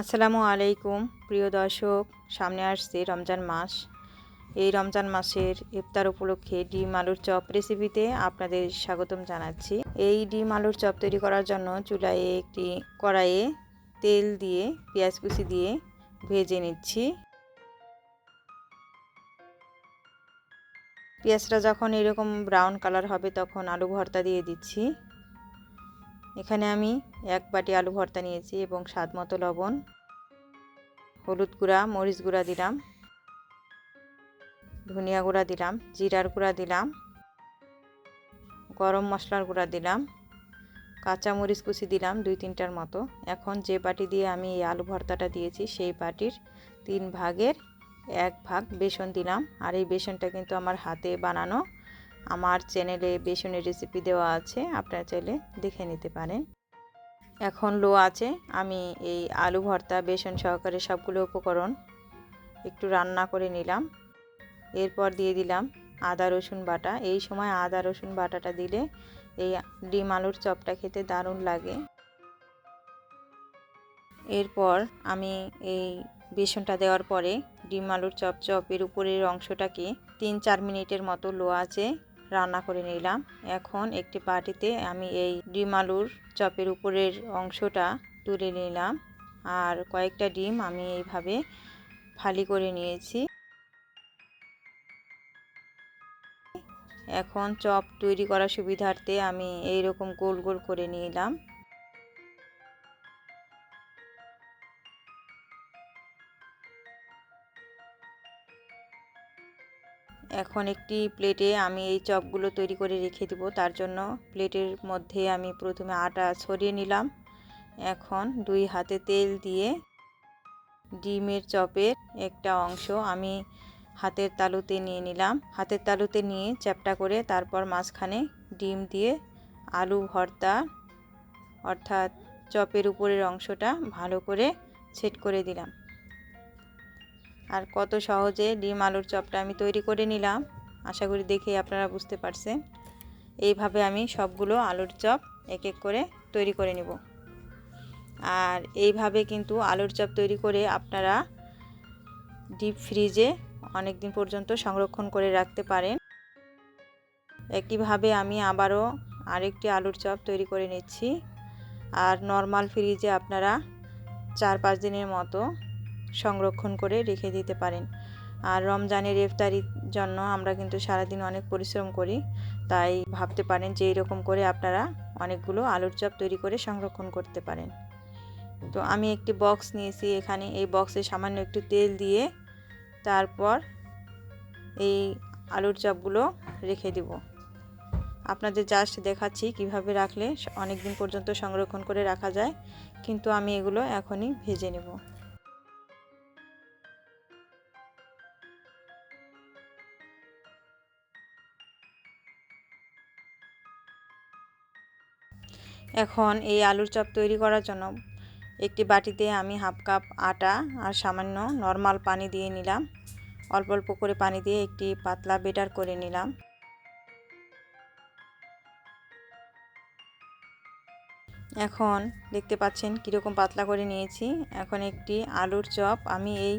আসসালামু আলাইকুম, প্রিয় দর্শক, সামনে আসছে রমজান মাস। এই রমজান মাসের ইফতার উপলক্ষে ডিম আলুর চপ রেসিপিতে আপনাদের স্বাগতম জানাচ্ছি। এই ডিম আলুর চপ তৈরি করার জন্য চুলায় একটি কড়াইয়ে তেল দিয়ে, পেঁয়াজ কুচি দিয়ে ভেজে নিচ্ছি। পেঁয়াজটা যখন এরকম ব্রাউন কালার হবে তখন আলু ভর্তা দিয়ে দিচ্ছি। এখানে আমি এক বাটি আলু ভর্তা নিয়েছি এবং স্বাদ মতো লবণ, হলুদ গুঁড়া, মরিচ গুঁড়া দিলাম, ধনিয়া গুঁড়া দিলাম, জিরার গুঁড়া দিলাম, গরম মশলার গুঁড়া দিলাম, কাঁচা মরিচ কুচি দিলাম দুই তিনটার মতো। এখন যে বাটি দিয়ে আমি এই আলু ভর্তাটা দিয়েছি সেই বাটির তিন ভাগের এক ভাগ বেসন দিলাম। আর এই বেসনটা কিন্তু আমার হাতে বানানো আমার চ্যানেলে বেসনের রেসিপি দেওয়া আছে, আপনারা চাইলে দেখে নিতে পারেন। এখন লো আছে, আমি এই আলু ভর্তা, বেসন সহকারে সবগুলো উপকরণ একটু রান্না করে নিলাম। এরপর দিয়ে দিলাম আদা, রসুন বাটা। এই সময় আদা, রসুন বাটাটা দিলে এই ডিম আলুর চপটা খেতে দারুণ লাগে। এরপর আমি এই বেসনটা দেওয়ার পরে ডিম আলুর চপ চপের উপরের অংশটাকে তিন চার মিনিটের মতো লো আছে রান্না করে নিলাম। এখন একটি পাটিতে আমি এই ডিম আলুর চপের উপরের অংশটা তুলে নিলাম। আর কয়েকটা ডিম আমি এইভাবে ফালি করে নিয়েছি। এখন চপ তৈরি করার সুবিধার্থে আমি এই রকম গোল গোল করে নিলাম। এখন একটি প্লেটে আমি এই চপগুলো তৈরি করে রেখে দেবো। তার জন্য প্লেটের মধ্যে আমি প্রথমে আটা ছড়িয়ে নিলাম। এখন দুই হাতে তেল দিয়ে ডিমের চপের একটা অংশ আমি হাতের তালুতে নিয়ে নিলাম। হাতের তালুতে নিয়ে চ্যাপটা করে তারপর মাঝখানে ডিম দিয়ে আলু ভর্তা, অর্থাৎ চপের উপরের অংশটা ভালো করে সেট করে দিলাম। আর কত সহজে ডিম আলুর চপটা আমি তৈরি করে নিলাম। আশা করি দেখে আপনারা বুঝতে পারছেন। এইভাবে আমি সবগুলো আলুর চপ এক এক করে তৈরি করে নেব। আর এইভাবে কিন্তু আলুর চপ তৈরি করে আপনারা ডিপ ফ্রিজে অনেক দিন পর্যন্ত সংরক্ষণ করে রাখতে পারেন। একইভাবে আমি আবারও আরেকটি আলুর চপ তৈরি করে নিচ্ছি। আর নর্মাল ফ্রিজে আপনারা চার পাঁচ দিনের মতো সংরক্ষণ করে রেখে দিতে পারেন। আর রমজানের ইফতারির জন্য আমরা কিন্তু সারাদিন অনেক পরিশ্রম করি। তাই ভাবতে পারেন যে এরকম করে আপনারা অনেকগুলো আলুর চপ তৈরি করে সংরক্ষণ করতে পারেন। তো আমি একটি বক্স নিয়েছি এখানে। এই বক্সে সামান্য একটু তেল দিয়ে তারপর এই আলুর চপগুলো রেখে দিব। আপনাদের জাস্ট দেখাচ্ছি কীভাবে রাখলে অনেক দিন পর্যন্ত সংরক্ষণ করে রাখা যায়। কিন্তু আমি এগুলো এখনই ভেজে নেব। এখন এই আলুর চপ তৈরি করার জন্য একটি বাটিতে আমি হাফ কাপ আটা আর সামান্য নর্মাল পানি দিয়ে নিলাম। অল্প অল্প করে পানি দিয়ে একটি পাতলা বেটার করে নিলাম। এখন দেখতে পাচ্ছেন কীরকম পাতলা করে নিয়েছি। এখন একটি আলুর চপ আমি এই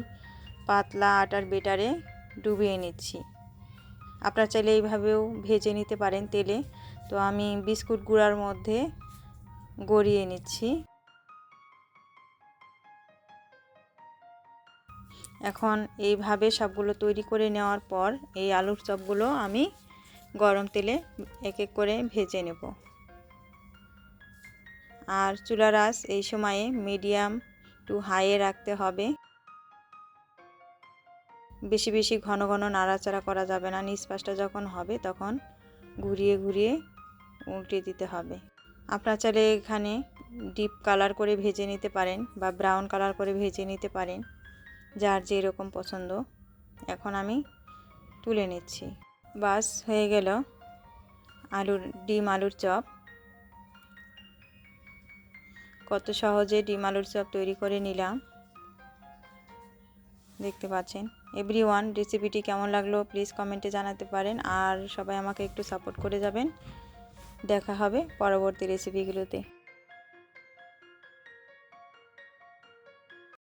পাতলা আটার বেটারে ডুবিয়ে নিচ্ছি। আপনারা চাইলে এইভাবেও ভেজে নিতে পারেন তেলে। তো আমি বিস্কুট গুঁড়ার মধ্যে গড়িয়ে নিচ্ছি। এখন এইভাবে সবগুলো তৈরি করে নেওয়ার পর এই আলুর চপগুলো আমি গরম তেলে এক এক করে ভেজে নেব। আর চুলার আঁচ এই সময়ে মিডিয়াম টু হাইয়ে রাখতে হবে। বেশি বেশি ঘন ঘন নাড়াচাড়া করা যাবে না নিষ্পাসটা যখন হবে তখন ঘুরিয়ে ঘুরিয়ে উল্টে দিতে হবে। আপনারা চাইলে এখানে ডিপ কালার করে ভেজে নিতে পারেন বা ব্রাউন কালার করে ভেজে নিতে পারেন, যার যে রকম পছন্দ। এখন আমি তুলে নিচ্ছি। বাস, হয়ে গেল আলুর, ডিম আলুর চপ। কত সহজে ডিম আলুর চপ তৈরি করে নিলাম। দেখতে পাচ্ছেন এভরি ওয়ান রেসিপিটি কেমন লাগল প্লিজ কমেন্টে জানাতে পারেন, আর সবাই আমাকে একটু সাপোর্ট করে যাবেন। দেখা হবে পরবর্তী রেসিপিগুলোতে